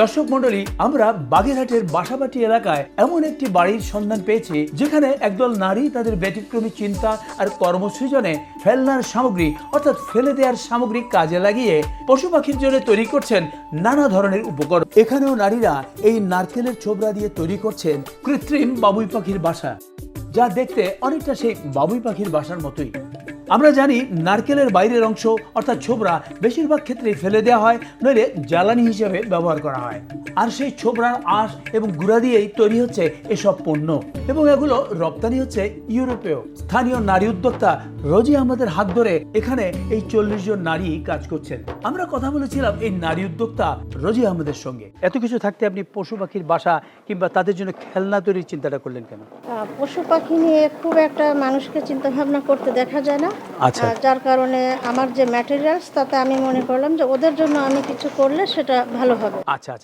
দর্শক মন্ডলী আমরা বাগেরহাটের বাসাবাটি এলাকায় এমন একটি বাড়ির সন্ধান পেয়েছি, যেখানে একদল নারী তাদের ব্যতিক্রমী চিন্তা আর কর্মসৃজনে ফেলনার সামগ্রী, অর্থাৎ ফেলে দেওয়ার সামগ্রী কাজে লাগিয়ে পশু পাখির জন্য তৈরি করছেন নানা ধরনের উপকরণ। এখানেও নারীরা এই নারকেলের ছোবরা দিয়ে তৈরি করছেন কৃত্রিম বাবুই পাখির বাসা, যা দেখতে অনেকটা সেই বাবুই পাখির বাসার মতোই। আমরা জানি নারকেলের বাইরের অংশ, অর্থাৎ ছোবরা, বেশিরভাগ ক্ষেত্রেই ফেলে দেওয়া হয়, নইলে জ্বালানি হিসেবে ব্যবহার করা হয়। আর সেই ছোবরার আঁশ এবং গুঁড়া দিয়েই তৈরি হচ্ছে এসব পণ্য। এবং এগুলো রপ্তানি হচ্ছে ইউরোপেও। স্থানীয় নারী উদ্যোক্তা রোজি আহমদের হাত ধরে এখানে এই চল্লিশ জন নারী কাজ করছেন। আমরা কথা বলেছিলাম এই নারী উদ্যোক্তা রোজি আহমদের সঙ্গে। এত কিছু থাকতে আপনি পশু পাখির বাসা কিংবা তাদের জন্য খেলনা তৈরির চিন্তাটা করলেন কেন? পশু পাখি নিয়ে খুব একটা মানুষকে চিন্তা ভাবনা করতে দেখা যায় না। আচ্ছা। যার কারণে আমার যে ম্যাটেরিয়ালস তাতে আমি মনে করলাম যে ওদের জন্য আমি কিছু করলে সেটা ভালো হবে আচ্ছা আচ্ছা